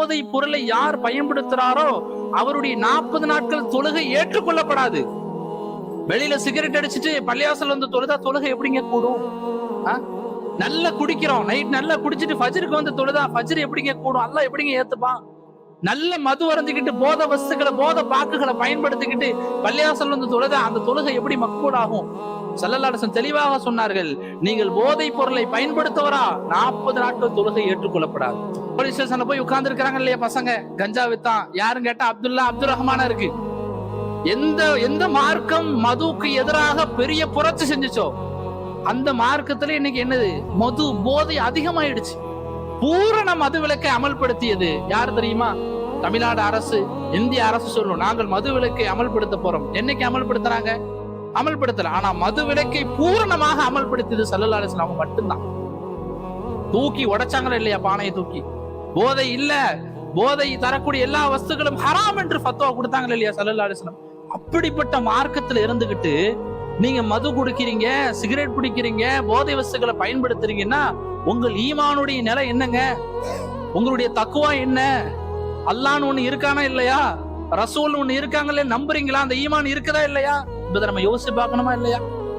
போதை பொருளை யார் பயன்படுத்துறாரோ அவருடைய நாற்பது நாட்கள் தொழுகை ஏற்றுக்கொள்ளப்படாது. வெளியில சிகரெட் அடிச்சிட்டு பள்ளியாசல் வந்து தொழுதா தொழுகை எப்படிங்க கூடும்? நல்லா குடிக்கிறோம். நைட் நல்லா குடிச்சிட்டு ஃபஜருக்கு வந்து தொழுதா ஃபஜர் எப்படிங்க கூடும்? அல்லாஹ் எப்படிங்க ஏத்துப்பான்? நல்ல மது அருந்திக்கிட்டு போத வஸ்துக்களை போத பாக்குகளை பயன்படுத்திக்கிட்டு பள்ளியாசல் வந்து தொழுத அந்த தொழுகை எப்படி மக்கூடாகும்? சல்லல்லாசன் தெளிவாக சொன்னார்கள் நீங்கள் போதை பொருளை பயன்படுத்தவரா? நாற்பது நாட்கள் தொழுகை ஏற்றுக்கொள்ளப்படாது. போலீஸ் ஸ்டேஷன்ல போய் உட்கார்ந்து இருக்கிறாங்க இல்லையா பசங்க? கஞ்சா வித்தான் யாரும் கேட்டா அப்துல்லா அப்துல் ரஹ்மானா இருக்கு. எந்த எந்த மார்க்கம் மதுவுக்கு எதிராக பெரிய புரட்சி செஞ்சுச்சோ அந்த மார்க்கத்துல இன்னைக்கு என்னது? மது போதை அதிகமாயிடுச்சு. பூரண மது விலக்கை அமல்படுத்தியது. யார் தெரியுமா? தமிழ்நாடு அரசு இந்திய அரசு சொல்லும் நாங்கள் மது விலக்கை அமல்படுத்த போறோம். என்னைக்கு அமல்படுத்துறாங்க? அமல்படுத்தல. ஆனா மது விலக்கை பூரணமாக அமல்படுத்தியது சல்லல்லா அலிஸ்லாம் மட்டும்தான். தூக்கி உடைச்சாங்களா இல்லையா? பானையை தூக்கி. போதை இல்ல. போதை தரக்கூடிய எல்லா வஸ்துகளும் ஹராம் என்று ஃபத்வா கொடுத்தாங்களா இல்லையா? சல்லல்லா அலிஸ்லாம் அப்படிப்பட்ட மார்க்கத்துல இருந்துகிட்டு நீங்க மது குடிக்கிறீங்க சிகரெட் பிடிக்கிறீங்க போதை வஸ்துகளை பயன்படுத்துறீங்கன்னா உங்கள் ஈமானுடைய நிலை என்னங்க? உங்களுடைய தக்குவா என்ன? அல்லான்னு ஒண்ணு இருக்கானா இல்லையா? ரசூல் ஒண்ணு இருக்காங்களே நம்புறீங்களா? அந்த ஈமான் இருக்குதா இல்லையா? என்பதை நம்ம யோசிச்சு பார்க்கணுமா இல்லையா?